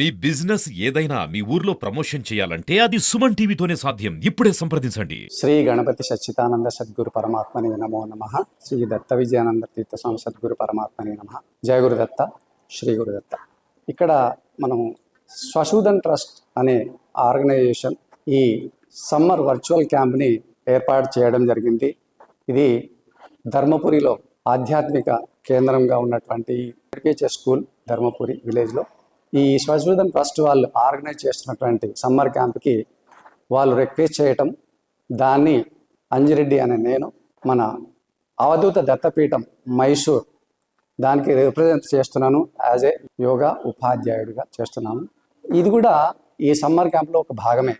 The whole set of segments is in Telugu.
మీ బిజినెస్ ఏదైనా మీ ఊర్లో ప్రమోషన్ చేయాలంటే అది సుమన్ టీవీతోనే సాధ్యం. ఇప్పుడే సంప్రదించండి. శ్రీ గణపతి సచ్చిదానంద సద్గురు పరమాత్మని నమో నమ. శ్రీ దత్త విజయానంద తీర్థ స్వామి సద్గురు పరమాత్మని నమ. జయ గురుదత్త శ్రీ గురుదత్త ఇక్కడ మనం స్వశూదన్ ట్రస్ట్ అనే ఆర్గనైజేషన్ ఈ సమ్మర్ వర్చువల్ క్యాంప్ని ఏర్పాటు చేయడం జరిగింది. ఇది ధర్మపురిలో ఆధ్యాత్మిక కేంద్రంగా ఉన్నటువంటి స్కూల్ ధర్మపురి విలేజ్లో. ఈ స్వశూదన్ ట్రస్ట్ వాళ్ళు ఆర్గనైజ్ చేస్తున్నటువంటి సమ్మర్ క్యాంప్కి వాళ్ళు రిక్వెస్ట్ చేయటం దాన్ని అంజిరెడ్డి అనే నేను మన అవధూత దత్తపీఠం మైసూర్ దానికి రిప్రజెంట్ చేస్తున్నాను యాజ్ ఏ యోగా ఉపాధ్యాయుడిగా చేస్తున్నాను. ఇది కూడా ఈ సమ్మర్ క్యాంప్లో ఒక భాగమే.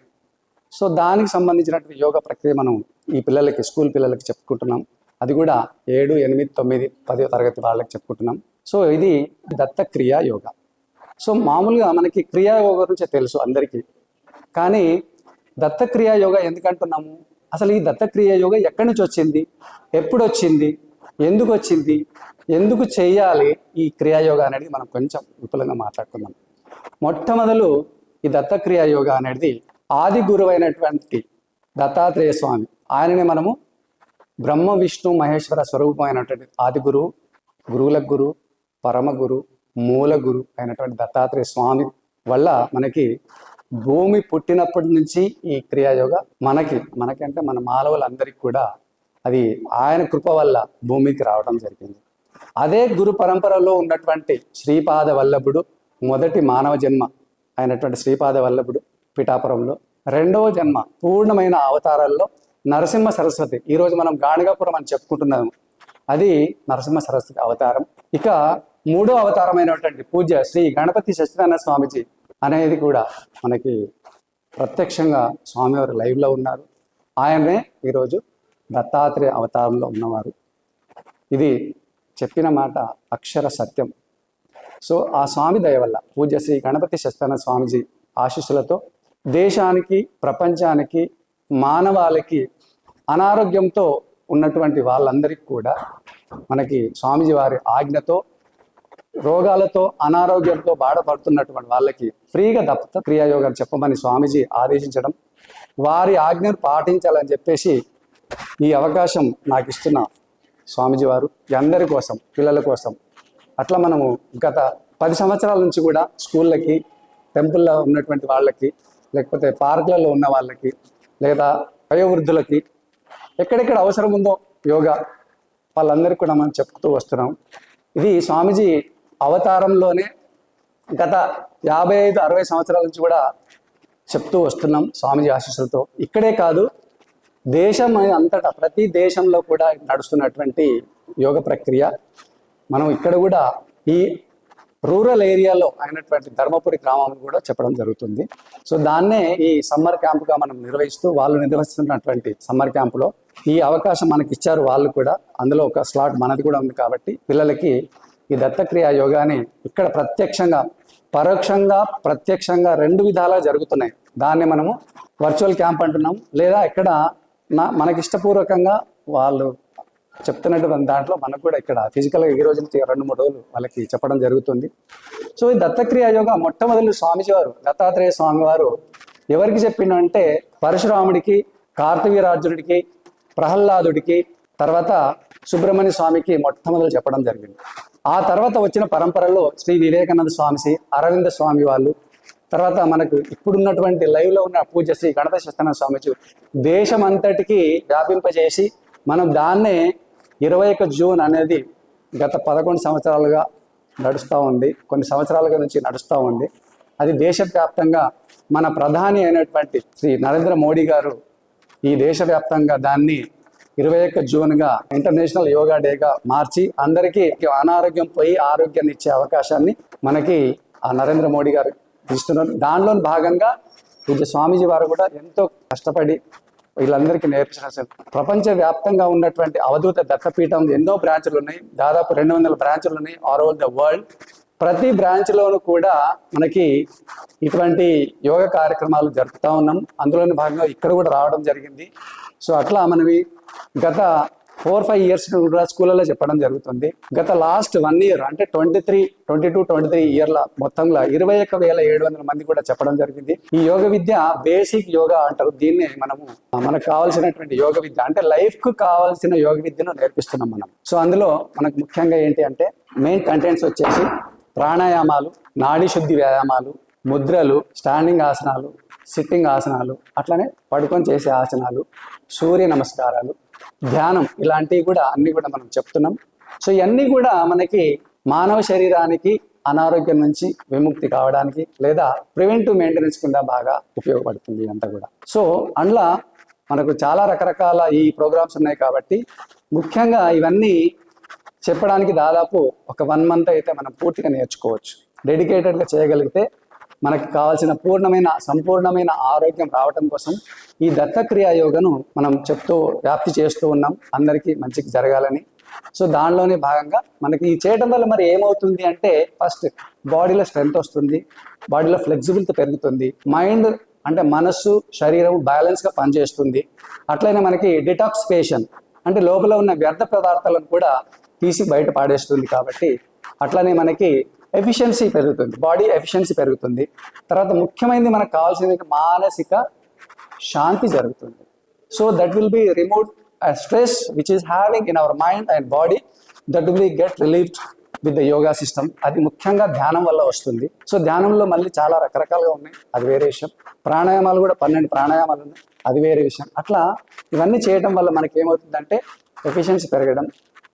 సో దానికి సంబంధించినటువంటి యోగా ప్రక్రియ మనం ఈ పిల్లలకి స్కూల్ పిల్లలకి చెప్పుకుంటున్నాం. అది కూడా ఏడు ఎనిమిది తొమ్మిది పదో తరగతి వాళ్ళకి చెప్పుకుంటున్నాం. సో ఇది దత్తక్రియ యోగా. సో మామూలుగా మనకి క్రియాయోగ గురించి తెలుసు అందరికీ. కానీ దత్తక్రియ యోగా ఎందుకంటున్నాము? అసలు ఈ దత్తక్రియ యోగ ఎక్కడి నుంచి వచ్చింది? ఎప్పుడు వచ్చింది? ఎందుకు వచ్చింది? ఎందుకు చేయాలి ఈ క్రియాయోగ అనేది మనం కొంచెం విపులంగా మాట్లాడుకుందాం. మొట్టమొదలు ఈ దత్తక్రియ యోగా అనేది ఆది గురువైనటువంటి దత్తాత్రేయ స్వామి ఆయనని మనము బ్రహ్మ విష్ణు మహేశ్వర స్వరూపమైనటువంటి ఆది గురువు గురువులకు గురు పరమ గురు మూల గురు అయినటువంటి దత్తాత్రేయ స్వామి వల్ల మనకి భూమి పుట్టినప్పటి నుంచి ఈ క్రియాయోగ మనకి మనకంటే మన మానవులందరికీ కూడా అది ఆయన కృప వల్ల భూమికి రావడం జరిగింది. అదే గురు పరంపరలో ఉన్నటువంటి శ్రీపాద వల్లభుడు మొదటి మానవ జన్మ అయినటువంటి శ్రీపాద వల్లభుడు పిఠాపురంలో రెండవ జన్మ పూర్ణమైన అవతారాల్లో నరసింహ సరస్వతి. ఈరోజు మనం గాణిగాపురం అని చెప్పుకుంటున్నాము. అది నరసింహ సరస్వతి అవతారం. ఇక మూడో అవతారమైనటువంటి పూజ శ్రీ గణపతి సత్యనారాయణ స్వామిజీ అనేది కూడా మనకి ప్రత్యక్షంగా స్వామివారు లైవ్లో ఉన్నారు. ఆయనే ఈరోజు దత్తాత్రేయ అవతారంలో ఉన్నవారు. ఇది చెప్పిన మాట అక్షర సత్యం. సో ఆ స్వామి దయ వల్ల పూజ శ్రీ గణపతి సత్యనారాయణ స్వామిజీ ఆశీస్సులతో దేశానికి ప్రపంచానికి మానవాళికి అనారోగ్యంతో ఉన్నటువంటి వాళ్ళందరికీ కూడా మనకి స్వామిజీ వారి ఆజ్ఞతో రోగాలతో అనారోగ్యంతో బాధపడుతున్నటువంటి వాళ్ళకి ఫ్రీగా దత్త క్రియాయోగం చెప్పమని స్వామీజీ ఆదేశించడం వారి ఆజ్ఞను పాటించాలని చెప్పేసి ఈ అవకాశం నాకు ఇస్తున్న స్వామీజీ వారు అందరి కోసం పిల్లల కోసం. అట్లా మనము గత పది సంవత్సరాల నుంచి కూడా స్కూళ్ళకి టెంపుల్లో ఉన్నటువంటి వాళ్ళకి లేకపోతే పార్కులలో ఉన్న వాళ్ళకి లేదా వయోవృద్ధులకి ఎక్కడెక్కడ అవసరం ఉందో యోగా వాళ్ళందరికీ కూడా మనం చెప్తూ వస్తున్నాం. ఇది స్వామీజీ అవతారంలోనే గత యాభై ఐదు అరవై సంవత్సరాల నుంచి కూడా చెప్తూ వస్తున్నాం స్వామిజీ ఆశీస్సులతో. ఇక్కడే కాదు దేశం అంతటా ప్రతి దేశంలో కూడా నడుస్తున్నటువంటి యోగ ప్రక్రియ. మనం ఇక్కడ కూడా ఈ రూరల్ ఏరియాలో అయినటువంటి ధర్మపురి గ్రామం కూడా చెప్పడం జరుగుతుంది. సో దాన్నే ఈ సమ్మర్ క్యాంప్గా మనం నిర్వహిస్తూ వాళ్ళు నిర్వహిస్తున్నటువంటి సమ్మర్ క్యాంపులో ఈ అవకాశం మనకి ఇచ్చారు వాళ్ళు కూడా. అందులో ఒక స్లాట్ మనది కూడా ఉంది కాబట్టి పిల్లలకి ఈ దత్తక్రియ యోగాని ఇక్కడ ప్రత్యక్షంగా పరోక్షంగా ప్రత్యక్షంగా రెండు విధాలా జరుగుతున్నాయి. దాన్ని మనము వర్చువల్ క్యాంప్ అంటున్నాం లేదా ఇక్కడ నా మనకి ఇష్టపూర్వకంగా వాళ్ళు చెప్తున్నటువంటి దాంట్లో మనకు కూడా ఇక్కడ ఫిజికల్గా ఈ రోజు నుంచి రెండు మూడు రోజులు వాళ్ళకి చెప్పడం జరుగుతుంది. సో ఈ దత్తక్రియ యోగ మొట్టమొదటి స్వామిజీ వారు దత్తాత్రేయ స్వామి వారు ఎవరికి చెప్పిండంటే పరశురాముడికి కార్తవీరార్జునుడికి ప్రహ్లాదుడికి తర్వాత సుబ్రహ్మణ్య స్వామికి మొట్టమొదలు చెప్పడం జరిగింది. ఆ తర్వాత వచ్చిన పరంపరలో శ్రీ వివేకానంద స్వామి అరవింద స్వామి వాళ్ళు తర్వాత మనకు ఇప్పుడున్నటువంటి లైవ్లో ఉన్న పూజ శ్రీ గణపతి సత్యనారాయణ స్వామిజీ దేశం అంతటికి వ్యాపింపజేసి మనం దాన్నే ఇరవై ఒక జూన్ అనేది గత పదకొండు సంవత్సరాలుగా నడుస్తూ ఉంది. కొన్ని సంవత్సరాలుగా నుంచి నడుస్తూ ఉంది. అది దేశవ్యాప్తంగా మన ప్రధాని అయినటువంటి శ్రీ నరేంద్ర మోడీ గారు ఈ దేశవ్యాప్తంగా దాన్ని ఇరవై ఒక్క జూన్గా ఇంటర్నేషనల్ యోగా డేగా మార్చి అందరికీ అనారోగ్యం పోయి ఆరోగ్యాన్ని ఇచ్చే అవకాశాన్ని మనకి ఆ నరేంద్ర మోడీ గారు ఇస్తున్నారు. దానిలో భాగంగా పూజ స్వామీజీ వారు కూడా ఎంతో కష్టపడి వీళ్ళందరికీ నేర్పించిన ప్రపంచ వ్యాప్తంగా ఉన్నటువంటి అవధూత దత్తపీఠం ఎన్నో బ్రాంచ్లు ఉన్నాయి. దాదాపు రెండు వందల బ్రాంచ్లు ఉన్నాయి ఆల్ ఓవర్ ద వరల్డ్ ప్రతి బ్రాంచ్లోనూ కూడా మనకి ఇటువంటి యోగ కార్యక్రమాలు జరుపుతూ ఉన్నాం. అందులోని భాగంగా ఇక్కడ కూడా రావడం జరిగింది. సో అట్లా మనవి గత ఫోర్ ఫైవ్ ఇయర్స్ కూడా స్కూళ్ళలో చెప్పడం జరుగుతుంది. గత లాస్ట్ వన్ ఇయర్ అంటే twenty three twenty two twenty three ఇయర్ల మొత్తంలో ఇరవై ఒక్క వేల ఏడు వందల మంది కూడా చెప్పడం జరిగింది. ఈ యోగ విద్య బేసిక్ యోగా అంటారు. దీన్ని మనము మనకు కావాల్సినటువంటి యోగ విద్య అంటే లైఫ్కు కావాల్సిన యోగ విద్యను నేర్పిస్తున్నాం మనం. సో అందులో మనకు ముఖ్యంగా ఏంటి అంటే మెయిన్ కంటెంట్స్ వచ్చేసి ప్రాణాయామాలు నాడీ శుద్ధి వ్యాయామాలు ముద్రలు స్టాండింగ్ ఆసనాలు సిట్టింగ్ ఆసనాలు అట్లనే పడుకొని చేసే ఆసనాలు సూర్య నమస్కారాలు ధ్యానం ఇలాంటివి కూడా అన్నీ కూడా మనం చెప్తున్నాం. సో ఇవన్నీ కూడా మనకి మానవ శరీరానికి అనారోగ్యం నుంచి విముక్తి కావడానికి లేదా ప్రివెంటివ్ మెయింటెనెన్స్ కింద బాగా ఉపయోగపడుతుంది అంతా కూడా. సో అందులో మనకు చాలా రకరకాల ఈ ప్రోగ్రామ్స్ ఉన్నాయి కాబట్టి ముఖ్యంగా ఇవన్నీ చెప్పడానికి దాదాపు ఒక వన్ మంత్ అయితే మనం పూర్తిగా నేర్చుకోవచ్చు. డెడికేటెడ్గా చేయగలిగితే మనకి కావాల్సిన పూర్ణమైన సంపూర్ణమైన ఆరోగ్యం రావటం కోసం ఈ దత్తక్రియ యోగను మనం చెప్తూ వ్యాప్తి చేస్తూ ఉన్నాం. అందరికీ మంచికి జరగాలని. సో దానిలోనే భాగంగా మనకి ఈ చేయడం వల్ల మరి ఏమవుతుంది అంటే ఫస్ట్ బాడీలో స్ట్రెంగ్త్ వస్తుంది బాడీలో ఫ్లెక్సిబిలిటీ పెరుగుతుంది మైండ్ అంటే మనస్సు శరీరం బ్యాలెన్స్గా పనిచేస్తుంది. అట్లనే మనకి డిటాక్సిఫికేషన్ అంటే లోపల ఉన్న వ్యర్థ పదార్థాలను కూడా తీసి బయట పాడేస్తుంది కాబట్టి అట్లనే మనకి ఎఫిషియన్సీ పెరుగుతుంది. బాడీ ఎఫిషియన్సీ పెరుగుతుంది. తర్వాత ముఖ్యమైనది మనకు కావాల్సింది మానసిక శాంతి జరుగుతుంది. So that will be remove stress which is having in our mind and body that will be get relieved with the yoga system అది ముఖ్యంగా ధ్యానం వల్ల వస్తుంది. సో ధ్యానంలో మళ్ళీ చాలా రకరకాలుగా ఉన్నాయి. అది వేరే విషయం. ప్రాణాయామాలు కూడా పన్నెండు ప్రాణాయామాలు ఉన్నాయి. అది వేరే విషయం. అట్లా ఇవన్నీ చేయడం వల్ల మనకి ఏమవుతుందంటే ఎఫిషియన్సీ పెరగడం.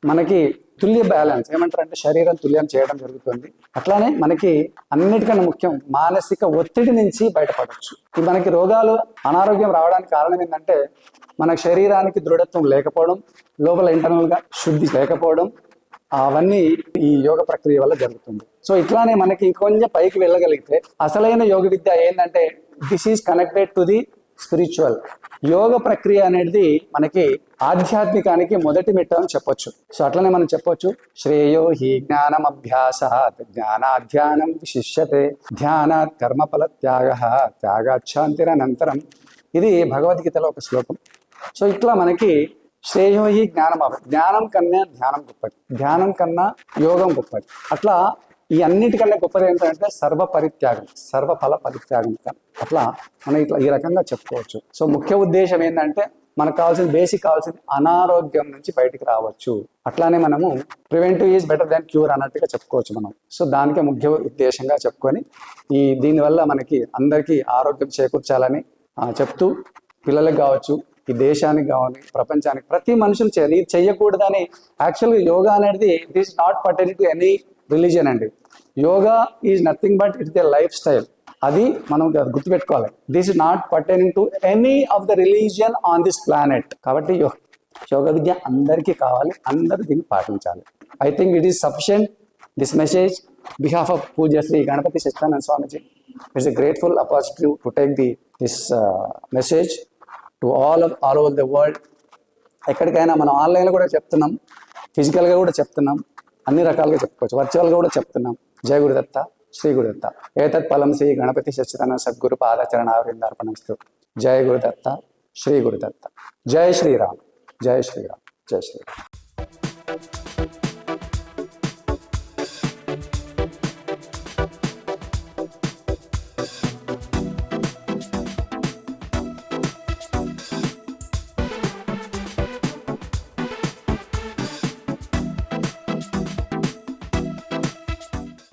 మనకి తుల్య బ్యాలెన్స్. ఏమంటారు అంటే శరీరం తుల్యం చేయడం జరుగుతుంది. అట్లానే మనకి అన్నిటికన్నా ముఖ్యం మానసిక ఒత్తిడి నుంచి బయటపడవచ్చు ఇది మనకి రోగాలు అనారోగ్యం రావడానికి కారణం ఏంటంటే మన శరీరానికి దృఢత్వం లేకపోవడం లోపల ఇంటర్నల్గా శుద్ధి లేకపోవడం అవన్నీ ఈ యోగ ప్రక్రియ వల్ల జరుగుతుంది. సో ఇట్లానే మనకి ఇంకొంచెం పైకి వెళ్ళగలిగితే అసలైన యోగ విద్య ఏంటంటే this is connected to the spiritual యోగ ప్రక్రియ అనేది మనకి ఆధ్యాత్మికానికి మొదటి మెట్టు అని చెప్పొచ్చు. సో అట్లనే మనం చెప్పొచ్చు. శ్రేయో హి జ్ఞానం అభ్యాస జ్ఞానాధ్యానం విశిష్యతే. ధ్యానాత్ కర్మఫల త్యాగ త్యాగాచ్ఛాంతిరనంతరం. ఇది భగవద్గీతలో ఒక శ్లోకం. సో ఇట్లా మనకి శ్రేయో హి జ్ఞానం జ్ఞానం కన్నా ధ్యానం గొప్పది. ధ్యానం కన్నా యోగం గొప్పది. అట్లా ఈ అన్నిటికన్నా గొప్పది ఏంటంటే సర్వ పరిత్యాగం సర్వఫల పరిత్యాగం. అట్లా మనం ఇట్లా ఈ రకంగా చెప్పుకోవచ్చు. సో ముఖ్య ఉద్దేశం ఏంటంటే మనకు కావాల్సిన బేసిక్ కావాల్సింది అనారోగ్యం నుంచి బయటికి రావచ్చు. అట్లానే మనము preventive is better than cure అన్నట్టుగా చెప్పుకోవచ్చు మనం. సో దానికే ముఖ్య ఉద్దేశంగా చెప్పుకొని ఈ దీనివల్ల మనకి అందరికీ ఆరోగ్యం చేకూర్చాలని చెప్తూ పిల్లలకు కావచ్చు ఈ దేశానికి కావాలి ప్రపంచానికి ప్రతి మనుషులు చేయాలి ఇది చెయ్యకూడదని యాక్చువల్గా యోగా అనేది it is not pertain to any religion అండి. Yoga is nothing but it's the lifestyle. అది మనం గుర్తుపెట్టుకోవాలి. This is not pertaining to any of the religion on this planet. కాబట్టి యో- యోగ విద్య అందరికీ కావాలి అందరూ దీన్ని పాటించాలి. I think it is sufficient. This message behalf of Pooja Shri Ganapathi Satyananda Swamiji it's a grateful opportunity to take the this message to all all over the world. ఎక్కడికైనా మనం ఆన్లైన్లో కూడా చెప్తున్నాం ఫిజికల్గా కూడా చెప్తున్నాం. అన్ని రకాలుగా చెప్పుకోవచ్చు. వర్చువల్గా కూడా చెప్తున్నాం. జయ గురుదత్త శ్రీ గురుదత్త. ఏతత్ ఫలం శ్రీ గణపతి శశితన సద్గురు పాదచరణ వృందార్పణస్తు జయ గురుదత్త శ్రీ గురుదత్త. జయ శ్రీరామ్. జయ శ్రీరామ్. జయ శ్రీరామ్.